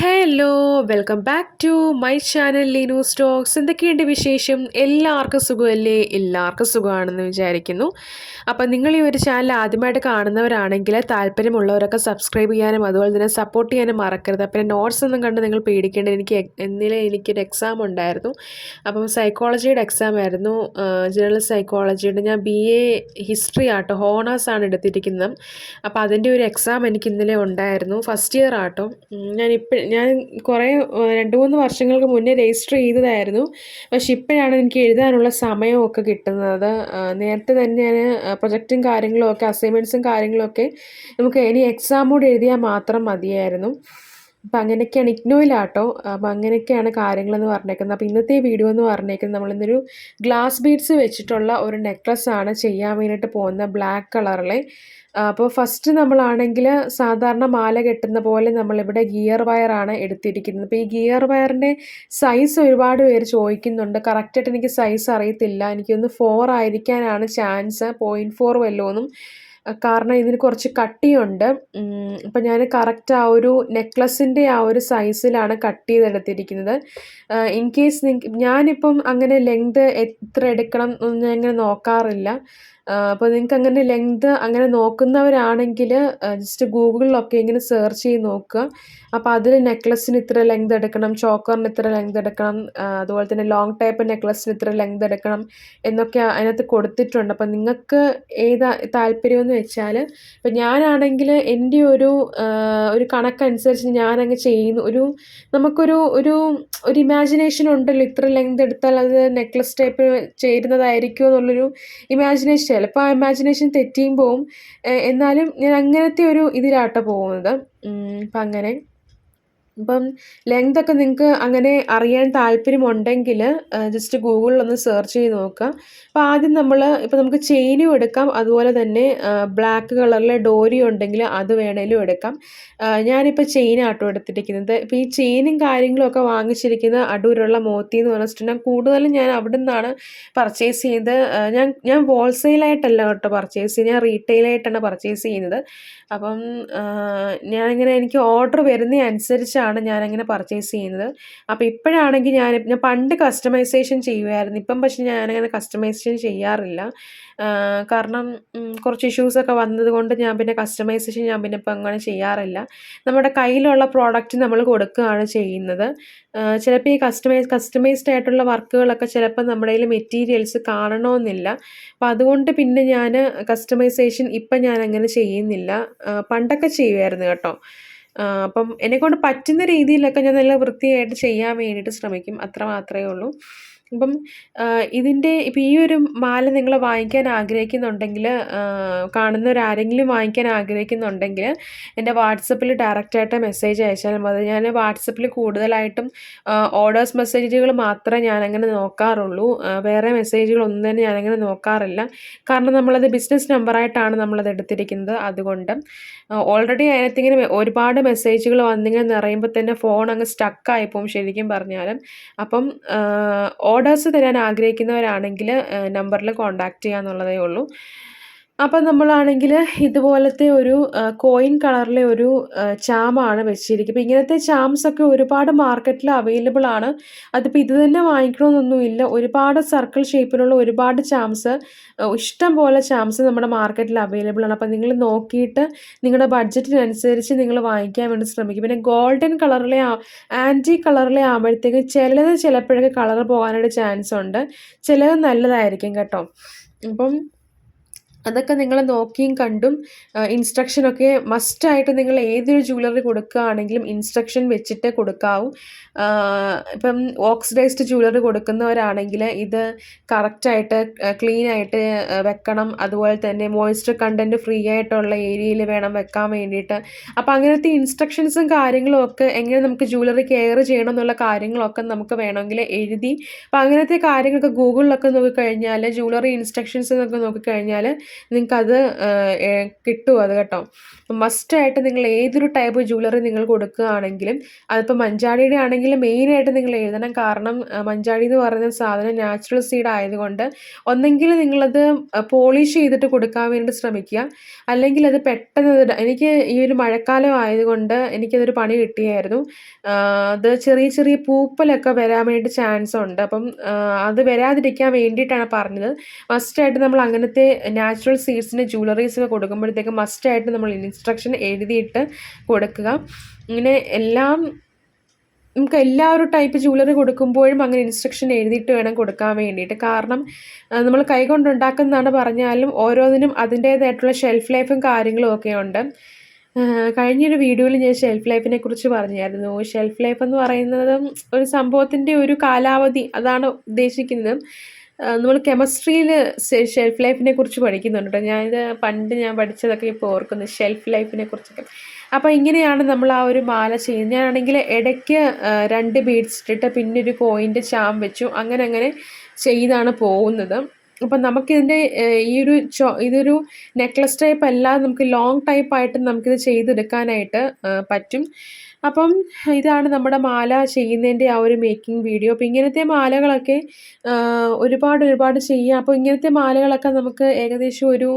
Hello welcome back to my channel Leenu Stokes എന്തൊക്കെയുണ്ട് വിശേഷം? എല്ലാവർക്കും സുഖമല്ലേ? എല്ലാവർക്കും സുഖമാണെന്ന് വിചാരിക്കുന്നു. അപ്പം നിങ്ങൾ ഈ ഒരു ചാനൽ ആദ്യമായിട്ട് കാണുന്നവരാണെങ്കിൽ താല്പര്യമുള്ളവരൊക്കെ സബ്സ്ക്രൈബ് ചെയ്യാനും അതുപോലെ തന്നെ സപ്പോർട്ട് ചെയ്യാനും മറക്കരുത്. അപ്പം നോട്ട്സ് ഒന്നും കണ്ട് നിങ്ങൾ പേടിക്കേണ്ട. എനിക്ക് എന്നിലെ എനിക്കൊരു എക്സാം ഉണ്ടായിരുന്നു. അപ്പം സൈക്കോളജിയുടെ എക്സാം ആയിരുന്നു. ജനറൽ സൈക്കോളജിയുടെ ഞാൻ ബി എ ഹിസ്റ്ററി ആട്ടോ ഹോണേഴ്സ് ആണ് എടുത്തിരിക്കുന്നത്. അപ്പോൾ അതിന്റെ ഒരു എക്സാം എനിക്ക് ഇന്നലെ ഉണ്ടായിരുന്നു. ഫസ്റ്റ് ഇയർ ആട്ടോ. ഞാൻ ഞാൻ കുറേ രണ്ട് മൂന്ന് വർഷങ്ങൾക്ക് മുന്നേ രജിസ്റ്റർ ചെയ്തതായിരുന്നു. പക്ഷെ ഇപ്പോഴാണ് എനിക്ക് എഴുതാനുള്ള സമയമൊക്കെ കിട്ടുന്നത്. നേരത്തെ തന്നെ ഞാൻ പ്രൊജക്റ്റും കാര്യങ്ങളും ഒക്കെ അസൈൻമെന്റ്സും കാര്യങ്ങളൊക്കെ നമുക്ക് ഇനി എക്സാമോട് എഴുതിയാൽ മാത്രം മതിയായിരുന്നു. അപ്പം അങ്ങനെയൊക്കെയാണ് ഇഗ്നോയിലാട്ടോ അപ്പം അങ്ങനെയൊക്കെയാണ് കാര്യങ്ങളെന്ന് പറഞ്ഞേക്കുന്നത്. അപ്പോൾ ഇന്നത്തെ വീഡിയോ എന്ന് പറഞ്ഞേക്കുന്നത് നമ്മളിന്നൊരു ഗ്ലാസ് ബീഡ്സ് വെച്ചിട്ടുള്ള ഒരു നെക്ലസ് ആണ് ചെയ്യാൻ വേണ്ടിയിട്ട് പോകുന്ന ബ്ലാക്ക് കളറിലെ അപ്പോൾ ഫസ്റ്റ് നമ്മളാണെങ്കിൽ സാധാരണ മാല കെട്ടുന്ന പോലെ നമ്മളിവിടെ ഗിയർ വയറാണ് എടുത്തിരിക്കുന്നത്. അപ്പോൾ ഈ ഗിയർ വയറിന്റെ സൈസ് ഒരുപാട് പേര് ചോദിക്കുന്നുണ്ട്. കറക്റ്റായിട്ട് എനിക്ക് സൈസ് അറിയത്തില്ല. എനിക്കൊന്ന് ഫോർ ആയിരിക്കാനാണ് ചാൻസ് പോയിന്റ് ഫോർ വല്ലോന്നും. കാരണം ഇതിന് കുറച്ച് കട്ടിയുണ്ട്. അപ്പം ഞാൻ കറക്റ്റ് ആ ഒരു നെക്ലസിന്റെ ആ ഒരു സൈസിലാണ് കട്ട് ചെയ്തെടുത്തിരിക്കുന്നത്. ഇൻ കേസ് നിങ്ങൾക്ക് ഞാനിപ്പം അങ്ങനെ ലെങ്ത് എത്ര എടുക്കണം എന്ന് ഞാൻ അങ്ങനെ നോക്കാറില്ല. അപ്പോൾ നിങ്ങൾക്ക് അങ്ങനെ ലെങ്ത് അങ്ങനെ നോക്കുന്നവരാണെങ്കിൽ ജസ്റ്റ് ഗൂഗിളിലൊക്കെ ഇങ്ങനെ സെർച്ച് ചെയ്ത് നോക്കുക. അപ്പോൾ അതിൽ നെക്ലസിന് ഇത്ര ലെങ്ത് എടുക്കണം ചോക്കറിന് ഇത്ര ലെങ്ത് എടുക്കണം അതുപോലെ തന്നെ ലോങ് ടൈപ്പ് നെക്ലസിന് ഇത്ര ലെങ്ത് എടുക്കണം എന്നൊക്കെ അതിനകത്ത് കൊടുത്തിട്ടുണ്ട്. അപ്പോൾ നിങ്ങൾക്ക് ഏതാ താല്പര്യമെന്ന് വെച്ചാൽ ഇപ്പോൾ ഞാനാണെങ്കിൽ എന്റെ ഒരു ഒരു കണക്കനുസരിച്ച് ഞാനങ്ങ് ചെയ്യുന്നു. ഒരു നമുക്കൊരു ഒരു ഒരു ഇമാജിനേഷൻ ഉണ്ടല്ലോ ഇത്ര ലെങ്ത് എടുത്താൽ അത് നെക്ലസ് ടൈപ്പ് ചേരുന്നതായിരിക്കുമോ എന്നുള്ളൊരു ഇമാജിനേഷൻ ചിലപ്പോൾ ആ ഇമാജിനേഷൻ തെറ്റിയും പോവും. എന്നാലും ഞാൻ അങ്ങനത്തെ ഒരു ഇതിലാട്ടോ പോകുന്നത്. അപ്പം അങ്ങനെ ഇപ്പം ലെങ്ത് ഒക്കെ നിങ്ങൾക്ക് അങ്ങനെ അറിയാൻ താല്പര്യമുണ്ടെങ്കിൽ ജസ്റ്റ് ഗൂഗിളിൽ ഒന്ന് സെർച്ച് ചെയ്ത് നോക്കാം. അപ്പോൾ ആദ്യം നമ്മൾ ഇപ്പോൾ നമുക്ക് ചെയിനും എടുക്കാം. അതുപോലെ തന്നെ ബ്ലാക്ക് കളറിലെ ഡോരി ഉണ്ടെങ്കിൽ അത് വേണേലും എടുക്കാം. ഞാനിപ്പോൾ ചെയിൻ ആട്ടോ എടുത്തിരിക്കുന്നത്. ഇപ്പോൾ ഈ ചെയിനും കാര്യങ്ങളും ഒക്കെ വാങ്ങിച്ചിരിക്കുന്ന അടൂരുള്ള മോത്തി എന്ന് പറഞ്ഞിട്ടുണ്ടെങ്കിൽ കൂടുതലും ഞാൻ അവിടെ നിന്നാണ് പർച്ചേസ് ചെയ്ത് ഞാൻ ഞാൻ ഹോൾസെയിലായിട്ടല്ല കേട്ടോ പർച്ചേസ് ചെയ്യുന്നത്. ഞാൻ റീറ്റെയിലായിട്ടാണ് പർച്ചേസ് ചെയ്യുന്നത്. അപ്പം ഞാനിങ്ങനെ എനിക്ക് ഓർഡർ വരുന്ന അനുസരിച്ചാണ് ഞാനങ്ങനെ പർച്ചേസ് ചെയ്യുന്നത്. അപ്പോൾ ഇപ്പോഴാണെങ്കിൽ ഞാൻ ഞാൻ പണ്ട് കസ്റ്റമൈസേഷൻ ചെയ്യുമായിരുന്നു ഇപ്പം പക്ഷെ ഞാനങ്ങനെ കസ്റ്റമൈസേഷൻ ചെയ്യാറില്ല. കാരണം കുറച്ച് ഇഷ്യൂസൊക്കെ വന്നതുകൊണ്ട് ഞാൻ പിന്നെ കസ്റ്റമൈസേഷൻ ഞാൻ പിന്നെ ഇപ്പം അങ്ങനെ ചെയ്യാറില്ല. നമ്മുടെ കയ്യിലുള്ള പ്രോഡക്റ്റ് നമ്മൾ കൊടുക്കുകയാണ് ചെയ്യുന്നത്. ചിലപ്പോൾ ഈ കസ്റ്റമൈസ് കസ്റ്റമൈസ്ഡ് ആയിട്ടുള്ള വർക്കുകളൊക്കെ ചിലപ്പോൾ നമ്മുടെ കയ്യിൽ മെറ്റീരിയൽസ് കാണണമെന്നില്ല. അപ്പോൾ അതുകൊണ്ട് പിന്നെ ഞാൻ കസ്റ്റമൈസേഷൻ ഇപ്പം ഞാൻ അങ്ങനെ ചെയ്യുന്നില്ല പണ്ടൊക്കെ ചെയ്യുമായിരുന്നു കേട്ടോ. അപ്പം എന്നെക്കൊണ്ട് പറ്റുന്ന രീതിയിലൊക്കെ ഞാൻ നല്ല വൃത്തിയായിട്ട് ചെയ്യാൻ വേണ്ടിയിട്ട് ശ്രമിക്കും. അത്ര മാത്രമേ ഉള്ളൂ. അപ്പം ഇതിന്റെ ഇപ്പം ഈ ഒരു മാല നിങ്ങൾ വാങ്ങിക്കാൻ ആഗ്രഹിക്കുന്നുണ്ടെങ്കിൽ കാണുന്നവരാരെങ്കിലും വാങ്ങിക്കാൻ ആഗ്രഹിക്കുന്നുണ്ടെങ്കിൽ എന്റെ വാട്സപ്പിൽ ഡയറക്റ്റായിട്ട് മെസ്സേജ് അയച്ചാൽ മതി. ഞാൻ വാട്സപ്പിൽ കൂടുതലായിട്ടും ഓർഡേഴ്സ് മെസ്സേജുകൾ മാത്രമേ ഞാനങ്ങനെ നോക്കാറുള്ളൂ. വേറെ മെസ്സേജുകളൊന്നും തന്നെ ഞാനങ്ങനെ നോക്കാറില്ല. കാരണം നമ്മളത് ബിസിനസ് നമ്പറായിട്ടാണ് നമ്മളത് എടുത്തിരിക്കുന്നത്. അതുകൊണ്ട് ഓൾറെഡി അതിനകത്തിങ്ങനെ ഒരുപാട് മെസ്സേജുകൾ വന്നിങ്ങനെ നിറയുമ്പോൾ തന്നെ ഫോൺ അങ്ങ് സ്റ്റക്കായി പോകും ശരിക്കും പറഞ്ഞാലും. അപ്പം ഓർഡേഴ്സ് തരാൻ ആഗ്രഹിക്കുന്നവരാണെങ്കിൽ നമ്പറിൽ കോൺടാക്റ്റ് ചെയ്യാന്നുള്ളതേ ഉള്ളൂ. അപ്പം നമ്മളാണെങ്കിൽ ഇതുപോലത്തെ ഒരു കോയിൻ കളറിലെ ഒരു ചാമാണ് വെച്ചിരിക്കുന്നത്. ഇപ്പം ഇങ്ങനത്തെ ചാംസൊക്കെ ഒരുപാട് മാർക്കറ്റിൽ അവൈലബിൾ ആണ്. അതിപ്പോൾ ഇത് തന്നെ വാങ്ങിക്കണമെന്നൊന്നുമില്ല ഒരുപാട് സർക്കിൾ ഷേപ്പിലുള്ള ഒരുപാട് ചാംസ് ഇഷ്ടം പോലെ ചാംസ് നമ്മുടെ മാർക്കറ്റിൽ അവൈലബിൾ ആണ്. അപ്പം നിങ്ങൾ നോക്കിയിട്ട് നിങ്ങളുടെ ബഡ്ജറ്റിനനുസരിച്ച് നിങ്ങൾ വാങ്ങിക്കാൻ വേണ്ടി ശ്രമിക്കും. പിന്നെ ഗോൾഡൻ കളറിലെ ആന്റി കളറിലെ ആകുമ്പോഴത്തേക്ക് ചിലത് ചിലപ്പോഴൊക്കെ കളർ പോകാനൊരു ചാൻസ് ഉണ്ട്. ചിലത് നല്ലതായിരിക്കും കേട്ടോ. അപ്പം അതൊക്കെ നിങ്ങൾ നോക്കിയും കണ്ടും ഇൻസ്ട്രക്ഷനൊക്കെ മസ്റ്റായിട്ട് നിങ്ങൾ ഏതൊരു ജ്വല്ലറി കൊടുക്കുകയാണെങ്കിലും ഇൻസ്ട്രക്ഷൻ വെച്ചിട്ട് കൊടുക്കാവൂ. ഇപ്പം ഓക്സിഡൈസ്ഡ് ജ്വല്ലറി കൊടുക്കുന്നവരാണെങ്കിൽ ഇത് കറക്റ്റായിട്ട് ക്ലീൻ ആയിട്ട് വെക്കണം. അതുപോലെ തന്നെ മോയ്സ്ചർ കണ്ടന്റ് ഫ്രീ ആയിട്ടുള്ള ഏരിയയിൽ വേണം വെക്കാൻ വേണ്ടിയിട്ട്. അപ്പോൾ അങ്ങനത്തെ ഇൻസ്ട്രക്ഷൻസും കാര്യങ്ങളും ഒക്കെ എങ്ങനെ നമുക്ക് ജ്വല്ലറി കെയർ ചെയ്യണം എന്നുള്ള കാര്യങ്ങളൊക്കെ നമുക്ക് വേണമെങ്കിൽ എഴുതി. അപ്പോൾ അങ്ങനത്തെ കാര്യങ്ങളൊക്കെ ഗൂഗിളിലൊക്കെ നോക്കിക്കഴിഞ്ഞാൽ ജ്വല്ലറി ഇൻസ്ട്രക്ഷൻസ് എന്നൊക്കെ നോക്കിക്കഴിഞ്ഞാൽ നിങ്ങൾക്കത് കിട്ടും അത് കേട്ടോ. മസ്റ്റായിട്ട് നിങ്ങൾ ഏതൊരു ടൈപ്പ് ജ്വല്ലറി നിങ്ങൾ കൊടുക്കുകയാണെങ്കിലും അതിപ്പോൾ മഞ്ചാടിയുടെ ആണെങ്കിലും മെയിനായിട്ട് നിങ്ങൾ എഴുതണം. കാരണം മഞ്ചാടി എന്ന് പറയുന്ന സാധനം നാച്ചുറൽ സീഡ് ആയതുകൊണ്ട് ഒന്നെങ്കിൽ നിങ്ങളത് പോളിഷ് ചെയ്തിട്ട് കൊടുക്കാൻ വേണ്ടി ശ്രമിക്കുക. അല്ലെങ്കിൽ അത് പെട്ടെന്ന് എനിക്ക് ഈ ഒരു മഴക്കാലം ആയതുകൊണ്ട് എനിക്കതൊരു പണി കിട്ടിയായിരുന്നു. അത് ചെറിയ ചെറിയ പൂപ്പലൊക്കെ വരാൻ വേണ്ടി ചാൻസ് ഉണ്ട്. അപ്പം അത് വരാതിരിക്കാൻ വേണ്ടിയിട്ടാണ് പറഞ്ഞത്. മസ്റ്റായിട്ട് നമ്മൾ അങ്ങനത്തെ നാച്ചുറൽ സീഡ്സിന്റെ ജ്വല്ലറീസ് ഒക്കെ കൊടുക്കുമ്പോഴത്തേക്ക് മസ്റ്റായിട്ട് നമ്മൾ ഇൻസ്ട്രക്ഷൻ എഴുതിയിട്ട് കൊടുക്കുക. ഇങ്ങനെ എല്ലാം നമുക്ക് എല്ലാ ഒരു ടൈപ്പ് ജ്വല്ലറി കൊടുക്കുമ്പോഴും അങ്ങനെ ഇൻസ്ട്രക്ഷൻ എഴുതിയിട്ട് വേണം കൊടുക്കാൻ വേണ്ടിയിട്ട്. കാരണം നമ്മൾ കൈകൊണ്ടുണ്ടാക്കുന്നതാണ് പറഞ്ഞാലും ഓരോന്നിനും അതിന്റേതായിട്ടുള്ള ഷെൽഫ് ലൈഫും കാര്യങ്ങളും ഒക്കെ ഉണ്ട്. കഴിഞ്ഞൊരു വീഡിയോയിൽ ഞാൻ ഷെൽഫ് ലൈഫിനെ കുറിച്ച് പറഞ്ഞായിരുന്നു. ഷെൽഫ് ലൈഫ് എന്ന് പറയുന്നത് ഒരു സംഭവത്തിന്റെ ഒരു കാലാവധി അതാണ് ഉദ്ദേശിക്കുന്നത്. നമ്മൾ കെമിസ്ട്രിയിൽ ഷെൽഫ് ലൈഫിനെ കുറിച്ച് പഠിക്കുന്നുണ്ട് കേട്ടോ ഞാനിത് പണ്ട് ഞാൻ പഠിച്ചതൊക്കെ ഇപ്പോൾ ഓർക്കുന്നു ഷെൽഫ് ലൈഫിനെ കുറിച്ചൊക്കെ. അപ്പോൾ ഇങ്ങനെയാണ് നമ്മൾ ആ ഒരു മാല ചെയ്യുന്നത്. ഞാനാണെങ്കിൽ ഇടയ്ക്ക് രണ്ട് ബീഡ്സ് ഇട്ടിട്ട് പിന്നെ ഒരു കോയിന്റെ ചാം വെച്ചു. അങ്ങനെ അങ്ങനെ ചെയ്താണ് പോകുന്നത്. അപ്പം നമുക്കിതിന്റെ ഈ ഒരു ചോ ഇതൊരു നെക്ലസ് ടൈപ്പ് അല്ല നമുക്ക് ലോങ് ടൈപ്പ് ആയിട്ട് നമുക്കിത് ചെയ്തെടുക്കാനായിട്ട് പറ്റും. അപ്പം ഇതാണ് നമ്മുടെ മാല ചെയ്യുന്നതിന്റെ ആ ഒരു മേക്കിംഗ് വീഡിയോ അപ്പോൾ ഇങ്ങനത്തെ മാലകളൊക്കെ ഒരുപാട് ഒരുപാട് ചെയ്യാം. അപ്പോൾ ഇങ്ങനത്തെ മാലകളൊക്കെ നമുക്ക് ഏകദേശം ഒരു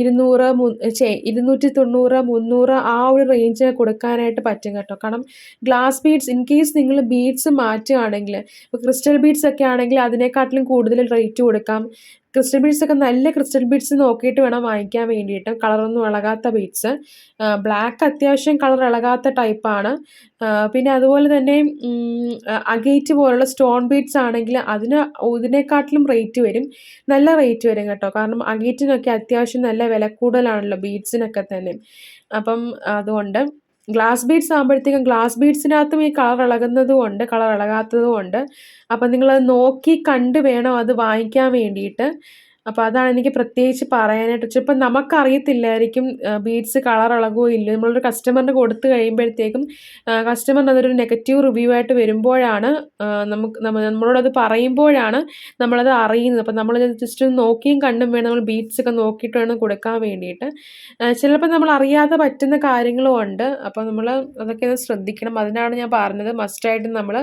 ഇരുന്നൂറ് ചേ ഇരുന്നൂറ്റി തൊണ്ണൂറ് മുന്നൂറ് ആ ഒരു റേഞ്ച് കൊടുക്കാനായിട്ട് പറ്റും കേട്ടോ. കാരണം ഗ്ലാസ് ബീഡ്സ് ഇൻ കേസ് നിങ്ങൾ ബീഡ്സ് മാറ്റുകയാണെങ്കിൽ ഇപ്പോൾ ക്രിസ്റ്റൽ ബീഡ്സ് ഒക്കെ ആണെങ്കിൽ അതിനെക്കാട്ടിലും കൂടുതൽ റേറ്റ് കൊടുക്കാം. ക്രിസ്റ്റൽ ബീഡ്സ് ഒക്കെ നല്ല ക്രിസ്റ്റൽ ബീഡ്സ് നോക്കിയിട്ട് വേണം വാങ്ങിക്കാൻ വേണ്ടിയിട്ട്. കളറൊന്നും ഇളകാത്ത ബീഡ്സ് ബ്ലാക്ക് അത്യാവശ്യം കളർ ഇളകാത്ത ടൈപ്പാണ് പിന്നെ അതുപോലെ തന്നെ അഗേറ്റ് പോലുള്ള സ്റ്റോൺ ബീഡ്സ് ആണെങ്കിൽ അതിന് ഇതിനെക്കാട്ടിലും റേറ്റ് വരും. നല്ല റേറ്റ് വരും കേട്ടോ. കാരണം അഗേറ്റിനൊക്കെ അത്യാവശ്യം നല്ല വില കൂടുതലാണല്ലോ ബീഡ്സിനൊക്കെ തന്നെ. അപ്പം അതുകൊണ്ട് ഗ്ലാസ് ബീഡ്സ് ആകുമ്പോഴത്തേക്കും ഗ്ലാസ് ബീഡ്സിനകത്തും ഈ കളർ ഇളകുന്നതും ഉണ്ട് കളർ ഇളകാത്തതും ഉണ്ട് അപ്പം നിങ്ങളത് നോക്കി കണ്ട് വേണം അത് വാങ്ങിക്കാൻ വേണ്ടിയിട്ട്. അപ്പോൾ അതാണ് എനിക്ക് പ്രത്യേകിച്ച് പറയാനായിട്ട് ചിലപ്പോൾ നമുക്കറിയത്തില്ലായിരിക്കും ബീഡ്സ് കളർ ഇളകുമോ ഇല്ല നമ്മളൊരു കസ്റ്റമറിന് കൊടുത്തു കഴിയുമ്പോഴത്തേക്കും കസ്റ്റമറിന് അതൊരു നെഗറ്റീവ് റിവ്യൂ ആയിട്ട് വരുമ്പോഴാണ് നമുക്ക് നമ്മളോടത് പറയുമ്പോഴാണ് നമ്മളത് അറിയുന്നത്. അപ്പോൾ നമ്മൾ ജസ്റ്റ് നോക്കിയും കണ്ടും വേണം നമ്മൾ ബീഡ്സ് ഒക്കെ നോക്കിയിട്ട് വേണം കൊടുക്കാൻ വേണ്ടിയിട്ട്. ചിലപ്പോൾ നമ്മൾ അറിയാതെ പറ്റുന്ന കാര്യങ്ങളും ഉണ്ട്. അപ്പോൾ നമ്മൾ അതൊക്കെ ഒന്ന് ശ്രദ്ധിക്കണം. അതിനാണ് ഞാൻ പറഞ്ഞത് മസ്റ്റായിട്ട് നമ്മൾ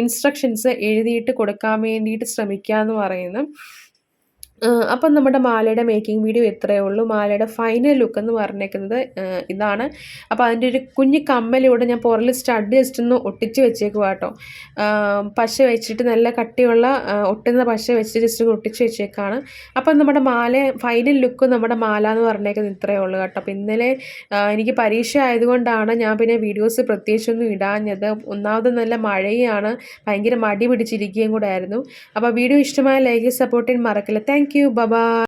ഇൻസ്ട്രക്ഷൻസ് എഴുതിയിട്ട് കൊടുക്കാൻ വേണ്ടിയിട്ട് ശ്രമിക്കുക എന്ന് പറയുന്നത്. അപ്പം നമ്മുടെ മാലയുടെ മേക്കിംഗ് വീഡിയോ ഇത്രയേ ഉള്ളൂ. മാലയുടെ ഫൈനൽ ലുക്ക് എന്ന് പറഞ്ഞേക്കുന്നത് ഇതാണ്. അപ്പോൾ അതിന്റെ ഒരു കുഞ്ഞ് കമ്മലിവിടെ ഞാൻ പുറൽ സ്റ്റഡ് ജസ്റ്റ് ഒന്ന് ഒട്ടിച്ച് വെച്ചേക്കുക കേട്ടോ. പശ വെച്ചിട്ട് നല്ല കട്ടിയുള്ള ഒട്ടുന്ന പശ വെച്ച് ജസ്റ്റ് ഒന്ന് ഒട്ടിച്ച് വെച്ചേക്കാണ്. അപ്പം നമ്മുടെ മാല ഫൈനൽ ലുക്ക് നമ്മുടെ മാല എന്ന് പറഞ്ഞേക്കുന്നത് ഇത്രയേ ഉള്ളൂ കേട്ടോ. അപ്പോൾ ഇന്നലെ എനിക്ക് പരീക്ഷ ആയതുകൊണ്ടാണ് ഞാൻ പിന്നെ വീഡിയോസ് പ്രത്യേകിച്ചൊന്നും ഇടാഞ്ഞത്. ഒന്നാമത് നല്ല മഴയാണ്. ഭയങ്കര മടി പിടിച്ചിരിക്കുകയും കൂടെ ആയിരുന്നു. അപ്പോൾ വീഡിയോ ഇഷ്ടമായ ലൈക്ക് സപ്പോർട്ടിന് മറക്കില്ല. Thank you. Bye bye